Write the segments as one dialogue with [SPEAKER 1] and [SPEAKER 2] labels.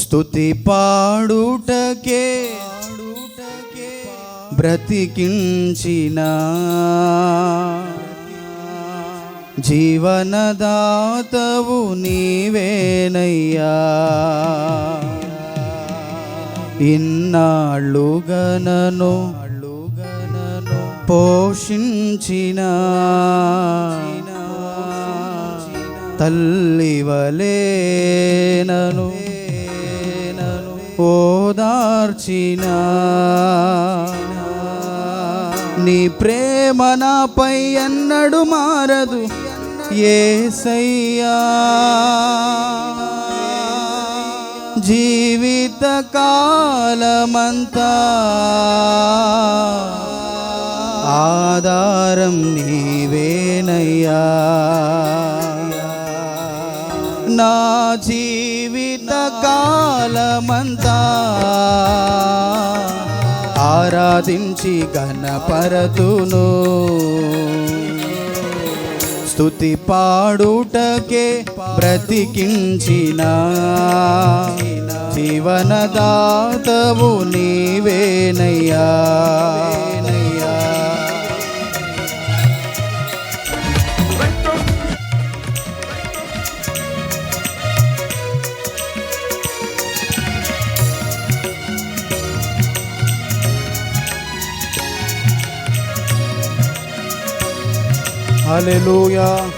[SPEAKER 1] స్తుతి పాడుటకే బ్రతికించిన. జీవనదాతవు నీవేనయ్యా. ఇన్నాళ్ళుగనను పోషించిన. తల్లివలేనను ఓదార్చిన. నీ ప్రేమ నాపై ఎన్నడు మారదు ఏసయ్యా. జీవిత కాలమంతా ఆధారం నీవేనయ్యా. నా జీ కాలమంతా ఆరాధించి గణపరతును స్తుతి పాడుటకే బ్రతికించిన జీవనదాతవు నీవేనయ్యా. Hallelujah.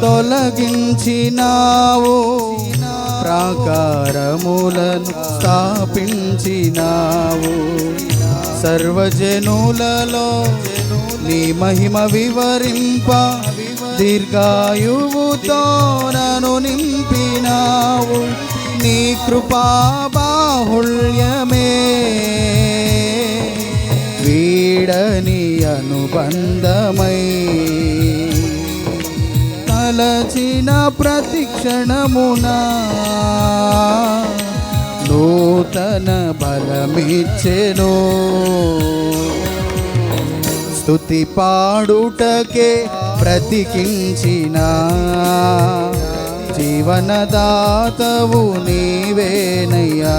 [SPEAKER 1] తొలగించినావు ప్రాకారములను స్థాపించినావు. సర్వజనులలో నీ మహిమ వివరింప దీర్ఘాయువుతో నను నింపినావు. నీ కృపా బాహుళ్యమే. వీడని అనుబంధమై తలచిన ప్రతిక్షణమున నూతన బలమిచ్చెను. స్థుతి పాడుటకే ప్రతికించిన జీవనదాతవు నీవేనయ్యా.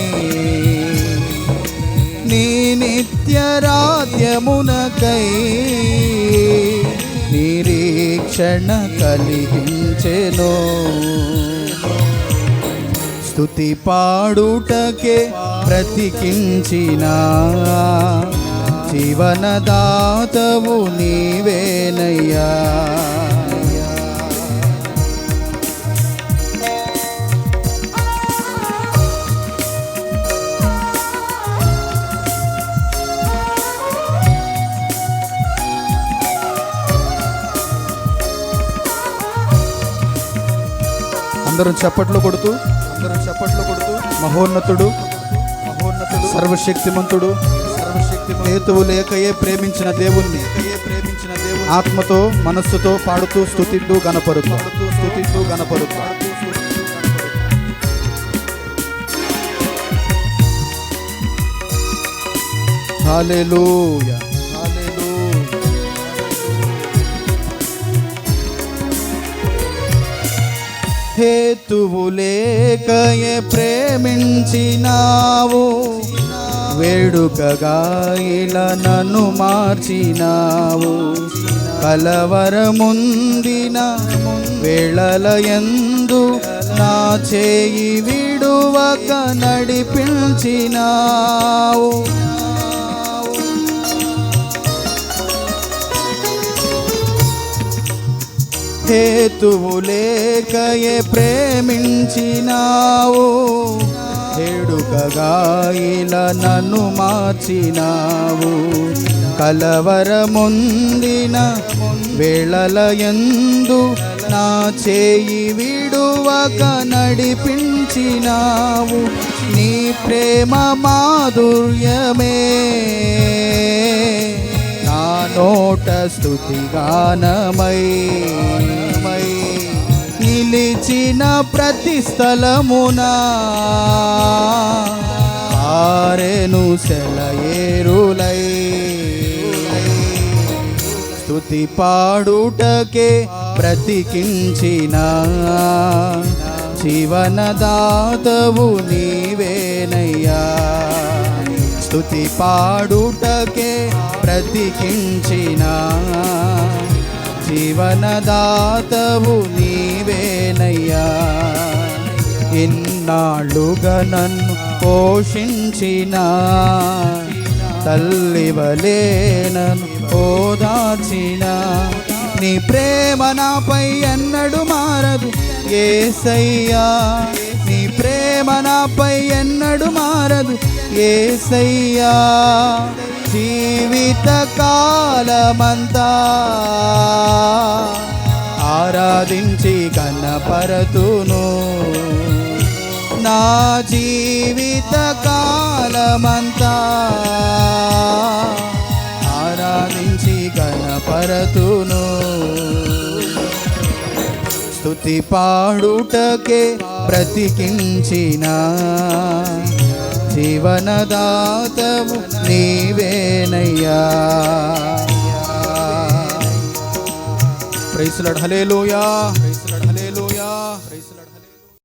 [SPEAKER 1] నిత్యరాత్యమునకై నిరీక్షణ కలిగించెను. స్థుతి పాడుటకే బ్రతికించిన జీవనదాతవు నీవేనయ్యా. అందరం చప్పట్లు కొడుతూ అందరం చప్పట్లు కొడుతూ మహోన్నతుడు మహోన్నతుడు సర్వశక్తిమంతుడు సర్వశక్తి హేతువు లేకయే ప్రేమించిన దేవుణ్ణి ప్రేమించిన దేవుని ఆత్మతో మనస్సుతో పాడుతూ స్తుతింటూ గనపరుతూ పాడుతూ స్తుతింటూ గనపరుతూ హేతువు లేకయే ప్రేమించినావు. వేడుకగా ఇలా నన్ను మార్చినావు. కలవరముందిన వేళల ఎందు నా చేయి విడువక నడిపించినావు. హేతువు లేకయే ప్రేమించినావు. హేడుకగా ఇలా నన్ను మార్చినావు. కలవరముందిన వేళల ఎందు నా చేయి విడువక నడిపించినావు. నీ ప్రేమ మాధుర్యమే. నా నోట స్థుతిగానమై నిలిచిన ప్రతి స్థలమున ఆరెను సెలయేరులై స్తుతి పాడుటకే బ్రతికించిన జీవనదాతవు నీవేనయ్యా. స్థుతి పాడుటకే బ్రతికించిన జీవనదాతవు నీవేనయ్యా. ఇన్నాళ్ళుగా నన్ను పోషించిన తల్లివలే నన్ను ఓదాచిన నీ ప్రేమ నాపై ఎన్నడు మారదు ఏసయ్యా. నీ ప్రేమ నాపై ఎన్నడు మారదు ఏసయ్యా. జీవిత కాలమంతా ఆరాధించి కనపరతును నా జీవిత కాలమంతా ఆరాధించి కనపరతును స్థుతి పాడుటకే బ్రతికించిన జీవనదాతవు నీవేనయ్యా. ప్రైసులడ్ హలేలుయా